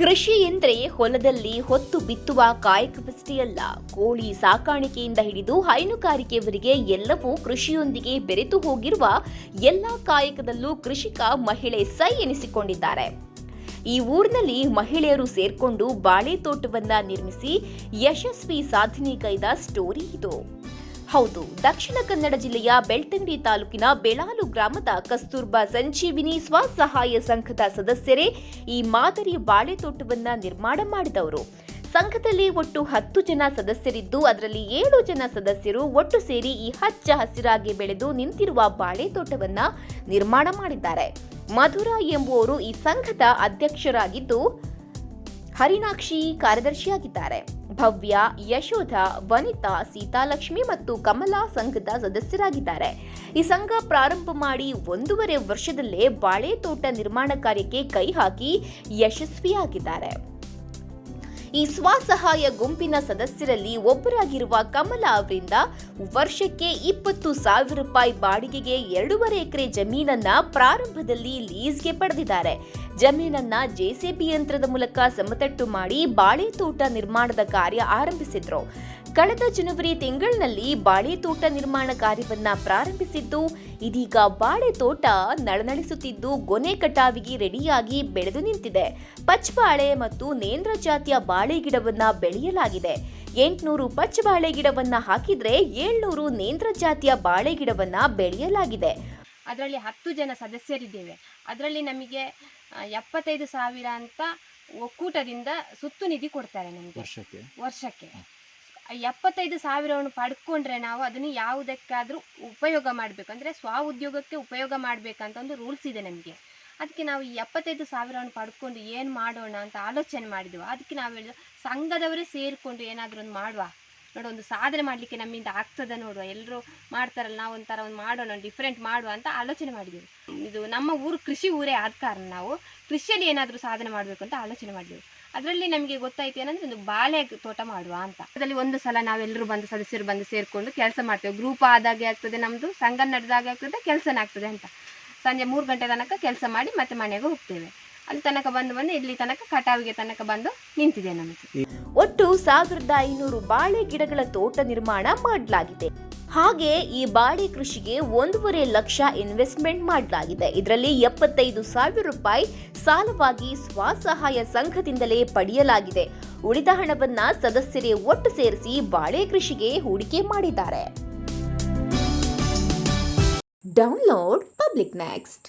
ಕೃಷಿ ಎಂದರೆ ಹೊಲದಲ್ಲಿ ಹೊತ್ತು ಬಿತ್ತುವ ಕಾಯಕವಷ್ಟೇ ಅಲ್ಲ ಕೋಳಿ ಸಾಕಾಣಿಕೆಯಿಂದ ಹಿಡಿದು ಹೈನುಗಾರಿಕೆಯವರಿಗೆ ಎಲ್ಲವೂ ಕೃಷಿಯೊಂದಿಗೆ ಬೆರೆತು ಹೋಗಿರುವ ಎಲ್ಲ ಕಾಯಕದಲ್ಲೂ ಕೃಷಿಕ ಮಹಿಳೆ ಸೈ ಎನಿಸಿಕೊಂಡಿದ್ದಾರೆ. ಈ ಊರಿನಲ್ಲಿ ಮಹಿಳೆಯರು ಸೇರ್ಕೊಂಡು ಬಾಳೆ ತೋಟವನ್ನ ನಿರ್ಮಿಸಿ ಯಶಸ್ವಿ ಸಾಧನೆಗೈದ ಸ್ಟೋರಿ ಇದು. ಹೌದು, ದಕ್ಷಿಣ ಕನ್ನಡ ಜಿಲ್ಲೆಯ ಬೆಳ್ತಂಗಡಿ ತಾಲೂಕಿನ ಬೆಳಾಲು ಗ್ರಾಮದ ಕಸ್ತೂರ್ಬಾ ಸಂಜೀವಿನಿ ಸ್ವಸಹಾಯ ಸಂಘದ ಸದಸ್ಯರೇ ಈ ಮಾದರಿ ಬಾಳೆ ತೋಟವನ್ನ ನಿರ್ಮಾಣ ಮಾಡಿದವರು. ಸಂಘದಲ್ಲಿ ಒಟ್ಟು ಹತ್ತು ಜನ ಸದಸ್ಯರಿದ್ದು, ಅದರಲ್ಲಿ ಏಳು ಜನ ಸದಸ್ಯರು ಒಟ್ಟು ಸೇರಿ ಈ ಹಚ್ಚ ಹಸಿರಾಗಿ ಬೆಳೆದು ನಿಂತಿರುವ ಬಾಳೆ ತೋಟವನ್ನ ನಿರ್ಮಾಣ ಮಾಡಿದ್ದಾರೆ. ಮಧುರಾ ಎಂಬುವವರು ಈ ಸಂಘದ ಅಧ್ಯಕ್ಷರಾಗಿದ್ದು ಹರಿಣಾಕ್ಷಿ ಕಾರ್ಯದರ್ಶಿಯಾಗಿದ್ದಾರೆ. ಭವ್ಯ, ಯಶೋಧ, ವನಿತಾ, ಸೀತಾಲಕ್ಷ್ಮಿ ಮತ್ತು ಕಮಲಾ ಸಂಘದ ಸದಸ್ಯರಾಗಿದ್ದಾರೆ. ಈ ಸಂಘ ಪ್ರಾರಂಭ ಮಾಡಿ ಒಂದೂವರೆ ವರ್ಷದಲ್ಲೇ ಬಾಳೆ ತೋಟ ನಿರ್ಮಾಣ ಕಾರ್ಯಕ್ಕೆ ಕೈ ಹಾಕಿ ಯಶಸ್ವಿಯಾಗಿದ್ದಾರೆ. ಈ ಸ್ವಸಹಾಯ ಗುಂಪಿನ ಸದಸ್ಯರಲ್ಲಿ ಒಬ್ಬರಾಗಿರುವ ಕಮಲಾ ಅವರಿಂದ ವರ್ಷಕ್ಕೆ ಇಪ್ಪತ್ತು ಸಾವಿರ ರೂಪಾಯಿ ಬಾಡಿಗೆಗೆ ಎರಡೂವರೆ ಎಕರೆ ಜಮೀನನ್ನ ಪ್ರಾರಂಭದಲ್ಲಿ ಲೀಸ್ಗೆ ಪಡೆದಿದ್ದಾರೆ. ಜಮೀನನ್ನ ಜೆಸಿಬಿ ಯಂತ್ರದ ಮೂಲಕ ಸಮತಟ್ಟು ಮಾಡಿ ಬಾಳೆ ತೋಟ ನಿರ್ಮಾಣದ ಕಾರ್ಯ ಆರಂಭಿಸಿದ್ರು. ಕಳೆದ ಜನವರಿ ತಿಂಗಳಿನಲ್ಲಿ ಬಾಳೆ ತೋಟ ನಿರ್ಮಾಣ ಕಾರ್ಯವನ್ನ ಪ್ರಾರಂಭಿಸಿದ್ದು ಇದೀಗ ಬಾಳೆ ತೋಟ ನಳನಳಿಸುತ್ತಿದ್ದು ಗೊನೆ ಕಟಾವಿಗೆ ರೆಡಿಯಾಗಿ ಬೆಳೆದು ನಿಂತಿದೆ. ಪಚ್ಚಬಾಳೆ ಮತ್ತು ನೇಂದ್ರ ಜಾತಿಯ ಬಾಳೆ ಗಿಡವನ್ನ ಬೆಳೆಯಲಾಗಿದೆ. ಎಂಟುನೂರು ಪಚ್ಚಬಾಳೆ ಗಿಡವನ್ನ ಹಾಕಿದ್ರೆ ಏಳ್ನೂರು ನೇಂದ್ರ ಜಾತಿಯ ಬಾಳೆ ಗಿಡವನ್ನ ಬೆಳೆಯಲಾಗಿದೆ. ಅದರಲ್ಲಿ ಹತ್ತು ಜನ ಸದಸ್ಯರಿದ್ದೇವೆ. ಅದರಲ್ಲಿ ನಮಗೆ ಎಪ್ಪತ್ತೈದು ಸಾವಿರ ಅಂತ ಒಕ್ಕೂಟದಿಂದ ಸುತ್ತು ನಿಧಿ ಕೊಡ್ತಾರೆ ನಮಗೆ. ವರ್ಷಕ್ಕೆ. ಎಪ್ಪತ್ತೈದು ಸಾವಿರವನ್ನು ಪಡ್ಕೊಂಡ್ರೆ ನಾವು ಅದನ್ನು ಯಾವುದಕ್ಕಾದರೂ ಉಪಯೋಗ ಮಾಡಬೇಕು. ಅಂದರೆ ಸ್ವ ಉದ್ಯೋಗಕ್ಕೆ ಉಪಯೋಗ ಮಾಡಬೇಕಂತ ಒಂದು ರೂಲ್ಸ್ ಇದೆ ನಮಗೆ. ಅದಕ್ಕೆ ನಾವು ಈ ಎಪ್ಪತ್ತೈದು ಸಾವಿರವನ್ನು ಪಡ್ಕೊಂಡು ಏನು ಮಾಡೋಣ ಅಂತ ಆಲೋಚನೆ ಮಾಡಿದ್ವು. ಅದಕ್ಕೆ ನಾವು ಹೇಳಿದ್ವಿ ಸಂಘದವರೇ ಸೇರಿಕೊಂಡು ಏನಾದರೂ ಒಂದು ಮಾಡುವ. ನೋಡು, ಒಂದು ಸಾಧನೆ ಮಾಡಲಿಕ್ಕೆ ನಮ್ಮಿಂದ ಆಗ್ತದ ನೋಡುವ. ಎಲ್ಲರೂ ಮಾಡ್ತಾರಲ್ಲ, ನಾವು ಒಂಥರ ಒಂದು ಮಾಡೋಣ ಡಿಫ್ರೆಂಟ್ ಮಾಡುವ ಅಂತ ಆಲೋಚನೆ ಮಾಡಿದ್ವಿ. ಇದು ನಮ್ಮ ಊರು, ಕೃಷಿ ಊರೇ ಆದ ಕಾರಣ ನಾವು ಕೃಷಿಯಲ್ಲಿ ಏನಾದರೂ ಸಾಧನೆ ಮಾಡಬೇಕು ಅಂತ ಆಲೋಚನೆ ಮಾಡಿದ್ವಿ. ಅದರಲ್ಲಿ ನಮಗೆ ಗೊತ್ತಾಯ್ತು ಏನಂದ್ರೆ ಒಂದು ಬಾಳೆ ತೋಟ ಮಾಡುವ ಅಂತ. ಅದರಲ್ಲಿ ಒಂದು ಸಲ ನಾವೆಲ್ಲರೂ ಬಂದು ಸದಸ್ಯರು ಬಂದು ಸೇರಿಕೊಂಡು ಕೆಲಸ ಮಾಡ್ತೇವೆ. ಗ್ರೂಪ್ ಆದಾಗೆ ಆಗ್ತದೆ ನಮ್ಮದು ಸಂಘ ನಡೆದಾಗೆ ಆಗ್ತದೆ, ಕೆಲಸನೇ ಆಗ್ತದೆ ಅಂತ. ಸಂಜೆ ಮೂರು ಗಂಟೆ ತನಕ ಕೆಲಸ ಮಾಡಿ ಮತ್ತೆ ಮನೆಗೆ ಹೋಗ್ತೇವೆ. ಅಲ್ಲಿ ತನಕ ಬಂದು ಬಂದು, ಇಲ್ಲಿ ತನಕ ಕಟಾವಿಗೆ ತನಕ ಬಂದು ನಿಂತಿದೆ ನಮಗೆ ಒಟ್ಟು ಸಾವಿರದ ಐನೂರು ಬಾಳೆ ಗಿಡಗಳ ತೋಟ ನಿರ್ಮಾಣ ಮಾಡಲಾಗಿದೆ. ಹಾಗೆ ಈ ಬಾಳೆ ಕೃಷಿಗೆ ಒಂದೂವರೆ ಲಕ್ಷ ಇನ್ವೆಸ್ಟ್ಮೆಂಟ್ ಮಾಡಲಾಗಿದೆ. ಇದರಲ್ಲಿ ಎಪ್ಪತ್ತೈದು ಸಾವಿರ ರೂಪಾಯಿ ಸಾಲವಾಗಿ ಸ್ವಸಹಾಯ ಸಂಘದಿಂದಲೇ ಪಡೆಯಲಾಗಿದೆ. ಉಳಿದ ಹಣವನ್ನ ಸದಸ್ಯರೇ ಒಟ್ಟು ಸೇರಿಸಿ ಬಾಳೆ ಕೃಷಿಗೆ ಹೂಡಿಕೆ ಮಾಡಿದ್ದಾರೆ. Download public next.